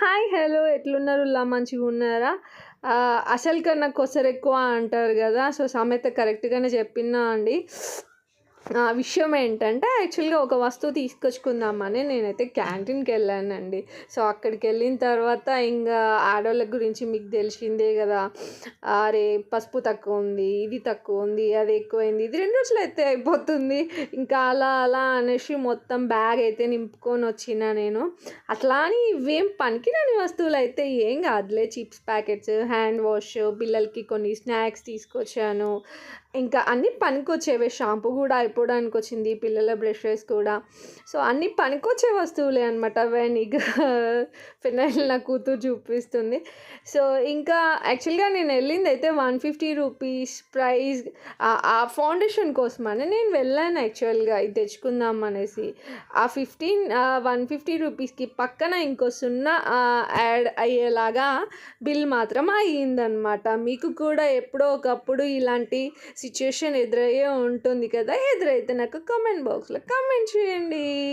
Hi hello ఎట్లున్నారు? లా మంచిగా ఉన్నారా? అసలు కన్నా కొసరు ఎక్కువ అంటారు కదా సో సామెత కరెక్ట్గానే చెప్పినా అండి. విషయం ఏంటంటే యాక్చువల్గా ఒక వస్తువు తీసుకొచ్చుకుందామని నేనైతే క్యాంటీన్కి వెళ్ళానండి. సో అక్కడికి వెళ్ళిన తర్వాత ఇంకా ఆడవాళ్ళ గురించి మీకు తెలిసిందే కదా. అరే పసుపు తక్కువ ఉంది ఇది తక్కువ ఉంది అది ఎక్కువైంది ఇది రెండు రోజులు అయితే అయిపోతుంది. ఇంకా అలా అలా అనేసి మొత్తం బ్యాగ్ అయితే నింపుకొని వచ్చిన నేను. అట్లా అని ఇవేం పనికిరాని వస్తువులు అయితే ఏం కాదులే. చిప్స్ ప్యాకెట్స్ హ్యాండ్ వాష్ పిల్లలకి కొన్ని స్నాక్స్ తీసుకొచ్చాను. ఇంకా అన్నీ పనికొచ్చేవే. షాంపూ కూడా అయిపోవడానికి వచ్చింది పిల్లల బ్రషెస్ కూడా. సో అన్నీ పనికొచ్చే వస్తువులే అనమాట వెనిగర్ ఫినైల్ నా కూతురు చూపిస్తుంది. సో ఇంకా యాక్చువల్గా నేను వెళ్ళింది అయితే వన్ ఫిఫ్టీ రూపీస్ ప్రైస్. ఆ ఫౌండేషన్ కోసమని నేను వెళ్ళాను యాక్చువల్గా ఇది తెచ్చుకుందాం అనేసి. ఆ ఫిఫ్టీన్ వన్ ఫిఫ్టీ రూపీస్కి పక్కన ఇంకో సున్నా యాడ్ అయ్యేలాగా బిల్ మాత్రం అయ్యిందనమాట మీకు కూడా ఎప్పుడో ఒకప్పుడు ఇలాంటి సిచ్యుయేషన్ ఎదురయ్యే ఉంటుంది కదా అయితే నాకు కామెంట్ బాక్స్లో కమెంట్ చేయండి.